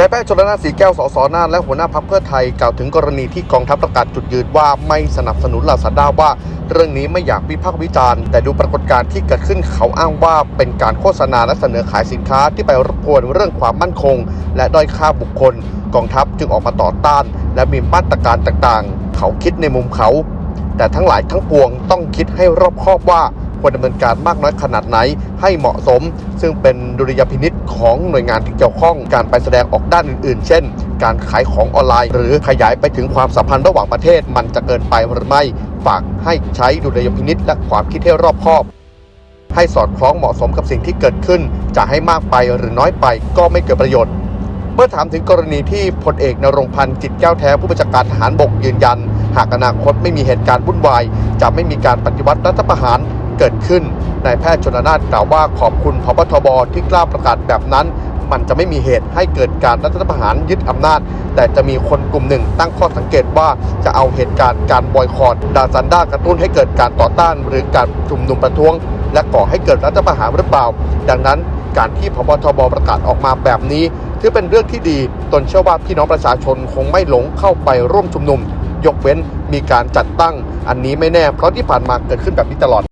นายแป้งชนละนานสีแก้วสสน่านและหัวหน้าพักเพื่อไทยกล่าวถึงกรณีที่กองทัพประกาศจุดยืนว่าไม่สนับสนุนลาซาด้าว่า เรื่องนี้ไม่อยากวิพากษ์วิจารณ์ แต่ดูปรากฏการณ์ที่เกิดขึ้นเขาอ้างว่าเป็นการโฆษณาและเสนอขายสินค้าที่ไปรบกวนเรื่องความมั่นคง และด้อยค่าบุคคล กองทัพจึงออกมาต่อต้าน และมีมาตรการต่างๆ เขาคิดในมุมเขา แต่ทั้งหลายทั้งปวงต้องคิดให้รอบคอบว่า ควรดำเนินการมากน้อยขนาดไหนให้เหมาะสม ซึ่งเป็นดุลยพินิษของหน่วยงานที่เกี่ยวข้องการไปแสดงออกด้านอื่น ๆ เช่น การขายของออนไลน์ หรือขยายไปถึงความสัมพันธ์ระหว่างประเทศ มันจะเกินไปหรือไม่ฝากให้ใช้ดุลยพินิษและความคิดให้รอบคอบให้สอดคล้องเหมาะสมกับสิ่งที่เกิดขึ้น จะให้มากไปหรือน้อยไปก็ไม่เกิดประโยชน์ เมื่อถามถึงกรณีที่พลเอกนรงพันธ์จิตแก้วแท้ผู้บัญชาการทหารบกยืนยัน หากอนาคตไม่มีเหตุการณ์วุ่นวาย จะไม่มีการปฏิวัติรัฐประหาร เกิดขึ้นนายแพทย์ชนละนานกล่าวว่าขอบคุณพบทบที่กล้าประกาศแบบนั้น มันจะไม่มีเหตุให้เกิดการรัฐประหารยึดอำนาจ แต่จะมีคนกลุ่มหนึ่งตั้งข้อสังเกตว่าจะเอาเหตุการณ์การบอยคอรดดาซันด้ากระตุ้นให้เกิดการต่อต้าน หรือการชุมนุมประท้วง และก่อให้เกิดรัฐประหารหรือเปล่า ดังนั้นการที่พบทบประกาศออกมาแบบนี้ ถือเป็นเรื่องที่ดี ตนเชื่อว่าพี่น้องประชาชนคงไม่หลงเข้าไปร่วมชุมนุม ยกเว้นมีการจัดตั้ง อันนี้ไม่แน่เพราะที่ผ่านมาเกิดขึ้นแบบนี้ตลอด